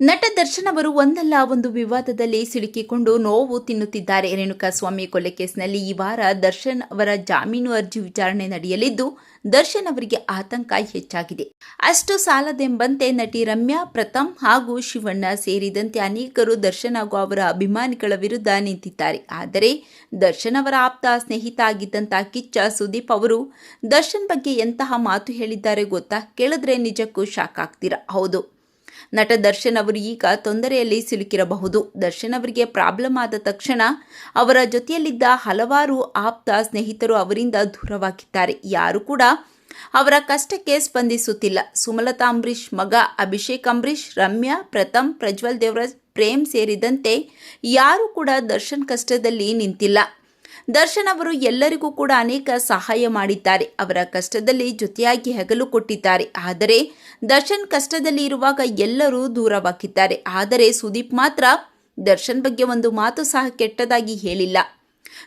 ನಟ ದರ್ಶನ್ ಅವರು ಒಂದಲ್ಲ ಒಂದು ವಿವಾದದಲ್ಲಿ ಸಿಲುಕಿಕೊಂಡು ನೋವು ತಿನ್ನುತ್ತಿದ್ದಾರೆ. ರೇಣುಕಾಸ್ವಾಮಿ ಕೊಲೆ ಕೇಸ್ನಲ್ಲಿ ಈ ವಾರ ದರ್ಶನ್ ಅವರ ಜಾಮೀನು ಅರ್ಜಿ ವಿಚಾರಣೆ ನಡೆಯಲಿದ್ದು, ದರ್ಶನ್ ಅವರಿಗೆ ಆತಂಕ ಹೆಚ್ಚಾಗಿದೆ. ಅಷ್ಟು ಸಾಲದೆಂಬಂತೆ ನಟಿ ರಮ್ಯಾ, ಪ್ರಥಮ್ ಹಾಗೂ ಶಿವಣ್ಣ ಸೇರಿದಂತೆ ಅನೇಕರು ದರ್ಶನ್ ಹಾಗೂ ಅವರ ಅಭಿಮಾನಿಗಳ ವಿರುದ್ಧ ನಿಂತಿದ್ದಾರೆ. ಆದರೆ ದರ್ಶನ್ ಅವರ ಆಪ್ತ ಸ್ನೇಹಿತ ಆಗಿದ್ದಂತಹ ಕಿಚ್ಚ ಸುದೀಪ್ ಅವರು, ದರ್ಶನ್ ಬಗ್ಗೆ ಎಂತಹ ಮಾತು ಹೇಳಿದ್ದಾರೆ ಗೊತ್ತಾ? ಕೇಳಿದ್ರೆ ನಿಜಕ್ಕೂ ಶಾಕ್ ಆಗ್ತೀರಾ? ಹೌದು. ನಟ ದರ್ಶನ್ ಅವರು ಈಗ ತೊಂದರೆಯಲ್ಲಿ ಸಿಲುಕಿರಬಹುದು. ದರ್ಶನ್ ಅವರಿಗೆ ಪ್ರಾಬ್ಲಮ್ ಆದ ತಕ್ಷಣ ಅವರ ಜೊತೆಯಲ್ಲಿದ್ದ ಹಲವಾರು ಆಪ್ತ ಸ್ನೇಹಿತರು ಅವರಿಂದ ದೂರವಾಗಿದ್ದಾರೆ. ಯಾರು ಕೂಡ ಅವರ ಕಷ್ಟಕ್ಕೆ ಸ್ಪಂದಿಸುತ್ತಿಲ್ಲ. ಸುಮಲತಾ ಅಂಬರೀಷ್ ಮಗ, ಅಭಿಷೇಕ್ ಅಂಬರೀಷ್, ರಮ್ಯಾ, ಪ್ರಥಮ್, ಪ್ರಜ್ವಲ್ ದೇವರಾಜ್, ಪ್ರೇಮ್ ಸೇರಿದಂತೆ ಯಾರು ಕೂಡ ದರ್ಶನ್ ಕಷ್ಟದಲ್ಲಿ ನಿಂತಿಲ್ಲ. ದರ್ಶನ್ ಅವರು ಎಲ್ಲರಿಗೂ ಕೂಡ ಅನೇಕ ಸಹಾಯ ಮಾಡಿದ್ದಾರೆ. ಅವರ ಕಷ್ಟದಲ್ಲಿ ಜೊತೆಯಾಗಿ ಹೆಗಲು ಕೊಟ್ಟಿದ್ದಾರೆ. ಆದರೆ ದರ್ಶನ್ ಕಷ್ಟದಲ್ಲಿ ಇರುವಾಗ ಎಲ್ಲರೂ ದೂರವಾಗಿದ್ದಾರೆ. ಆದರೆ ಸುದೀಪ್ ಮಾತ್ರ ದರ್ಶನ್ ಬಗ್ಗೆ ಒಂದು ಮಾತು ಸಹ ಕೆಟ್ಟದಾಗಿ ಹೇಳಿಲ್ಲ.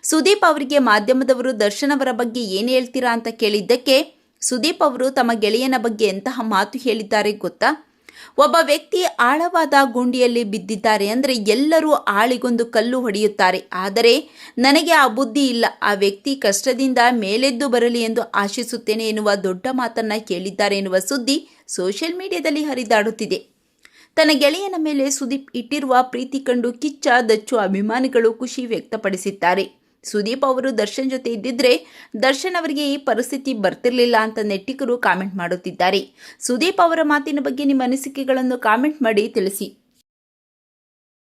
ಸುದೀಪ್ ಅವರಿಗೆ ಮಾಧ್ಯಮದವರು ದರ್ಶನ್ ಅವರ ಬಗ್ಗೆ ಏನು ಹೇಳ್ತೀರಾ ಅಂತ ಕೇಳಿದ್ದಕ್ಕೆ ಸುದೀಪ್ ಅವರು ತಮ್ಮ ಗೆಳೆಯನ ಬಗ್ಗೆ ಎಂತಹ ಮಾತು ಹೇಳಿದ್ದಾರೆ ಗೊತ್ತಾ? ಒಬ್ಬ ವ್ಯಕ್ತಿ ಆಳವಾದ ಗುಂಡಿಯಲ್ಲಿ ಬಿದ್ದಿದ್ದಾರೆ ಅಂದರೆ ಎಲ್ಲರೂ ಆಳಿಗೊಂದು ಕಲ್ಲು ಹೊಡೆಯುತ್ತಾರೆ. ಆದರೆ ನನಗೆ ಆ ಬುದ್ಧಿ ಇಲ್ಲ. ಆ ವ್ಯಕ್ತಿ ಕಷ್ಟದಿಂದ ಮೇಲೆದ್ದು ಬರಲಿ ಎಂದು ಆಶಿಸುತ್ತೇನೆ ಎನ್ನುವ ದೊಡ್ಡ ಮಾತನ್ನ ಕೇಳಿದ್ದಾರೆ ಎನ್ನುವ ಸುದ್ದಿ ಸೋಷಿಯಲ್ ಮೀಡಿಯಾದಲ್ಲಿ ಹರಿದಾಡುತ್ತಿದೆ. ತನ್ನ ಗೆಳೆಯನ ಮೇಲೆ ಸುದೀಪ್ ಇಟ್ಟಿರುವ ಪ್ರೀತಿ ಕಂಡು ಕಿಚ್ಚ, ದಚ್ಚು ಅಭಿಮಾನಿಗಳು ಖುಷಿ ವ್ಯಕ್ತಪಡಿಸಿದ್ದಾರೆ. ಸುದೀಪ್ ಅವರು ದರ್ಶನ್ ಜೊತೆ ಇದ್ದಿದ್ರೆ ದರ್ಶನ್ ಅವರಿಗೆ ಈ ಪರಿಸ್ಥಿತಿ ಬರ್ತಿರ್ಲಿಲ್ಲ ಅಂತ ನೆಟ್ಟಿಗರು ಕಾಮೆಂಟ್ ಮಾಡುತ್ತಿದ್ದಾರೆ. ಸುದೀಪ್ ಅವರ ಮಾತಿನ ಬಗ್ಗೆ ನಿಮ್ಮ ಅನಿಸಿಕೆಗಳನ್ನು ಕಾಮೆಂಟ್ ಮಾಡಿ ತಿಳಿಸಿ.